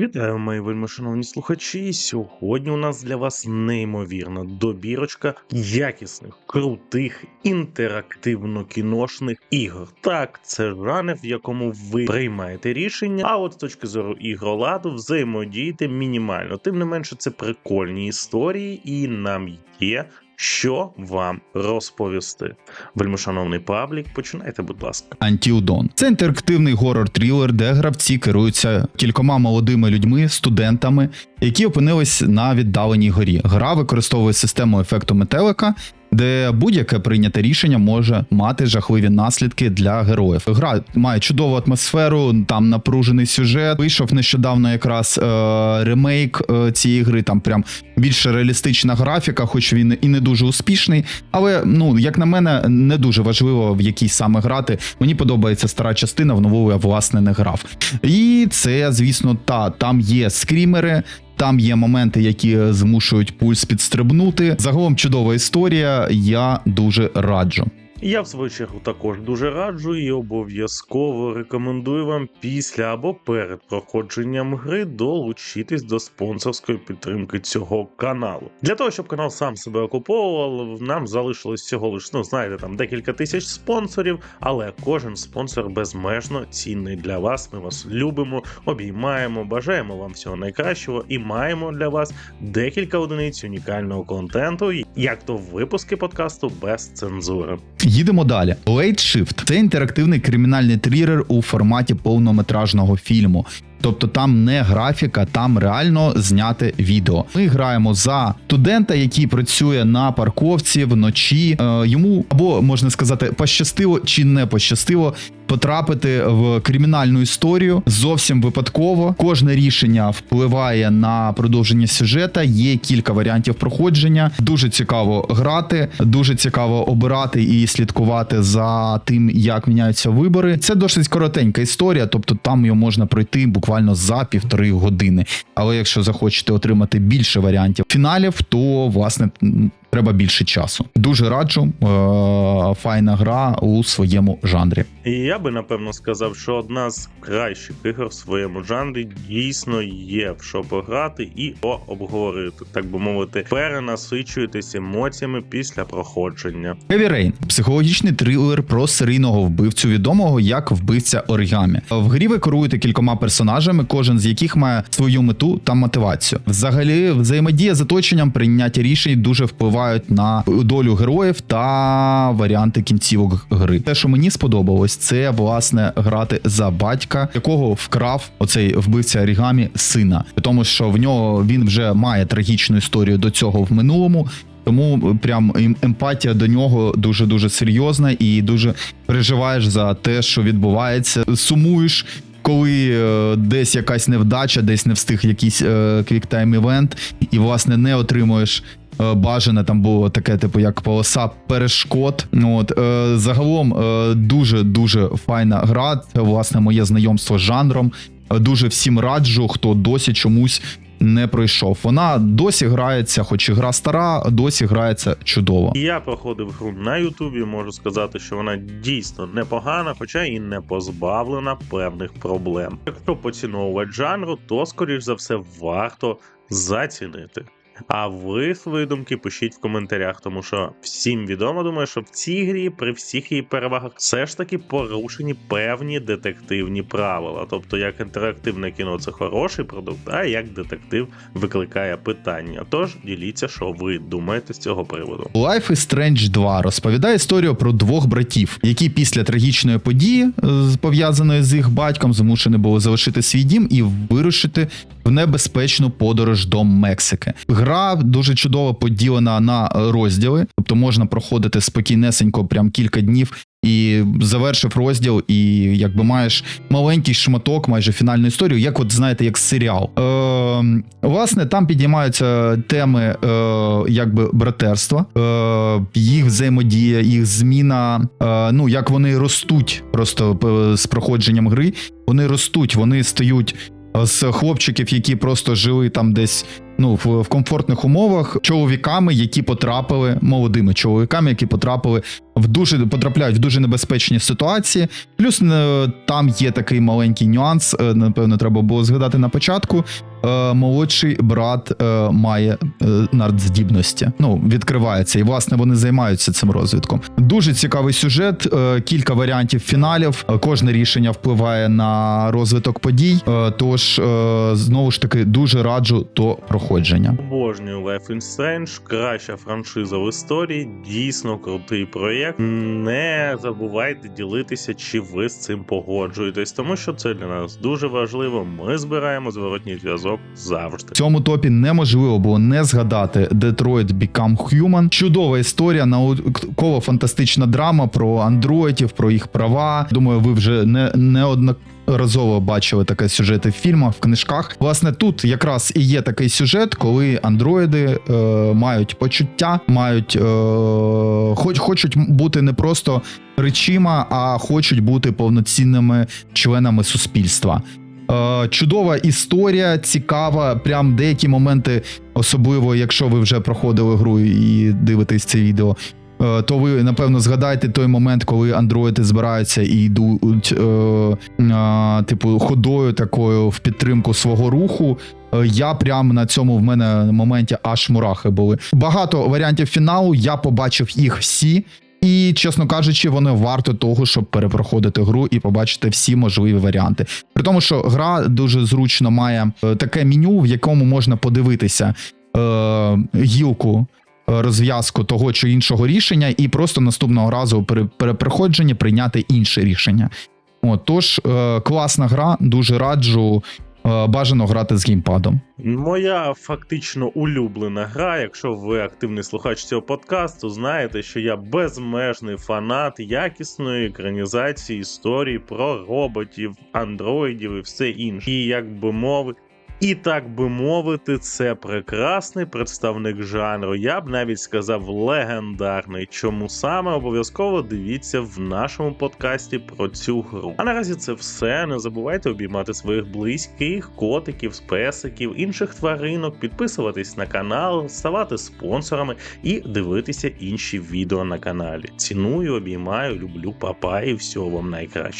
Вітаю, мої вельми шановні слухачі. Сьогодні у нас для вас неймовірна добірочка якісних, крутих, інтерактивно-кіношних ігор. Так, це жанр, в якому ви приймаєте рішення, а от з точки зору ігроладу взаємодієте мінімально. Тим не менше, це прикольні історії, і нам є. Що вам розповісти? Вельмишановний паблік, починайте, будь ласка. Антіудон Це інтерактивний горор-трілер, де гравці керуються кількома молодими людьми, студентами, які опинились на віддаленій горі. Гра використовує систему ефекту метелика, де будь-яке прийняте рішення може мати жахливі наслідки для героїв. Гра має чудову атмосферу, там напружений сюжет. Вийшов нещодавно якраз е, ремейк е, цієї гри. Там прям більш реалістична графіка, хоч він і не дуже успішний. Але ну як на мене, не дуже важливо в якій саме грати. Мені подобається стара частина, в нову я власне не грав. І це, звісно, та там є скрімери. Там є моменти, які змушують пульс підстрибнути. Загалом чудова історія. Я дуже раджу. Я в свою чергу також дуже раджу і обов'язково рекомендую вам після або перед проходженням гри долучитись до спонсорської підтримки цього каналу. Для того щоб канал сам себе окуповував, нам залишилось всього лиш, ну знаєте, там декілька тисяч спонсорів, але кожен спонсор безмежно цінний для вас. Ми вас любимо, обіймаємо, бажаємо вам всього найкращого і маємо для вас декілька одиниць унікального контенту, як то випуски подкасту без цензури. Їдемо далі. Late Shift – це інтерактивний кримінальний трилер у форматі повнометражного фільму. Тобто там не графіка, там реально зняте відео. Ми граємо за студента, який працює на парковці вночі. Е, йому або можна сказати, пощастило чи не пощастило потрапити в кримінальну історію зовсім випадково. Кожне рішення впливає на продовження сюжета. Є кілька варіантів проходження. Дуже цікаво грати, дуже цікаво обирати і слідкувати за тим, як міняються вибори. Це досить коротенька історія, тобто там його можна пройти буквально за півтори години. Але якщо захочете отримати більше варіантів фіналів, то власне треба більше часу. Дуже раджу. Е- файна гра у своєму жанрі. І я би напевно сказав, що одна з кращих ігор в своєму жанрі дійсно є в що пограти і обговорити, так би мовити, перенасичуєтесь емоціями після проходження. Heavy Rain – психологічний трилер про серійного вбивцю, відомого як вбивця оригамі. В грі ви керуєте кількома персонажами, кожен з яких має свою мету та мотивацію. Взагалі, взаємодія з оточенням прийняття рішень дуже впливають на долю героїв та варіанти кінцівок гри. Те, що мені сподобалось, це власне грати за батька, якого вкрав оцей вбивця оригамі сина, тому що в нього він вже має трагічну історію до цього в минулому. Тому прям ем- емпатія до нього дуже дуже серйозна і дуже переживаєш за те, що відбувається. Сумуєш, коли е, десь якась невдача, десь не встиг якийсь е, квіктайм івент, і власне не отримуєш. Е, Бажане там було таке, типу, як полоса перешкод. Ну, От е, загалом е, дуже дуже файна гра. Це власне моє знайомство з жанром. Дуже всім раджу, хто досі чомусь не пройшов. Вона досі грається, хоч і гра стара, досі грається чудово. Я проходив гру на Ютубі. Можу сказати, що вона дійсно непогана, хоча і не позбавлена певних проблем. Якщо поціновувати жанру, то скоріш за все варто зацінити. А ви свої думки пишіть в коментарях, тому що всім відомо, думаю, що в цій грі при всіх її перевагах все ж таки порушені певні детективні правила. Тобто, як інтерактивне кіно це хороший продукт, а як детектив викликає питання. Тож діліться, що ви думаєте з цього приводу. Life is Strange 2 розповідає історію про двох братів, які після трагічної події, е, пов'язаної з їх батьком, змушені були залишити свій дім і вирушити в небезпечну подорож до Мексики. Гра дуже чудово поділена на розділи, тобто можна проходити спокійнесенько, прям кілька днів. І завершив розділ, і якби маєш маленький шматок, майже фінальну історію, як от знаєте, як серіал. Е, власне, там підіймаються теми е, якби братерства, е, їх взаємодія, їх зміна. Е, ну як вони ростуть просто е, з проходженням гри. Вони ростуть, вони стають з хлопчиків, які просто жили там десь ну в, в комфортних умовах чоловіками, які потрапили молодими чоловіками, які потрапили в дуже потрапляють в дуже небезпечні ситуації. Плюс е, там є такий маленький нюанс. е, Напевно, треба було згадати на початку. Е, Молодший брат е, має е, надздібності. Ну відкривається, і власне вони займаються цим розвитком. Дуже цікавий сюжет, е, кілька варіантів фіналів. Е, Кожне рішення впливає на розвиток подій. Е, Тож е, знову ж таки дуже раджу до проходження. Обожнюю Life is Strange, краща франшиза в історії, дійсно крутий проєкт. Не забувайте ділитися, чи ви з цим погоджуєтесь, тому що це для нас дуже важливо. Ми збираємо зворотній зв'язок завжди. В цьому топі неможливо було не згадати Detroit Become Human. Чудова історія, науково фантастична драма про андроїдів, про їх права. Думаю, ви вже не неодноразово бачили таке сюжети в фільмах, в книжках. Власне, тут якраз і є такий сюжет, коли андроїди е, мають почуття, мають е, хоч хочуть бути не просто речима, а хочуть бути повноцінними членами суспільства. Е, Чудова історія, цікава. Прям деякі моменти, особливо якщо ви вже проходили гру і дивитесь це відео. е, То ви напевно згадаєте той момент, коли андроїди збираються і йдуть, е, е, типу, ходою такою в підтримку свого руху. Е, Я прям на цьому в мене моменті аж мурахи були. Багато варіантів фіналу. Я побачив їх всі. І, чесно кажучи, вони варто того, щоб перепроходити гру і побачити всі можливі варіанти. При тому, що гра дуже зручно має е, таке меню, в якому можна подивитися е, гілку. е, Розв'язку того чи іншого рішення, і просто наступного разу при перепроходженні прийняти інше рішення. От, тож е, класна гра, дуже раджу. Е, Бажано грати з геймпадом. Моя фактично улюблена гра. Якщо ви активний слухач цього подкасту, знаєте, що я безмежний фанат якісної екранізації історії про роботів, андроїдів і все інше. І як би мовити. І так би мовити, це прекрасний представник жанру. Я б навіть сказав легендарний. Чому саме обов'язково дивіться в нашому подкасті про цю гру. А наразі це все. Не забувайте обіймати своїх близьких, котиків, песиків, інших тваринок, підписуватись на канал, ставати спонсорами і дивитися інші відео на каналі. Ціную, обіймаю, люблю папа і всього вам найкраще.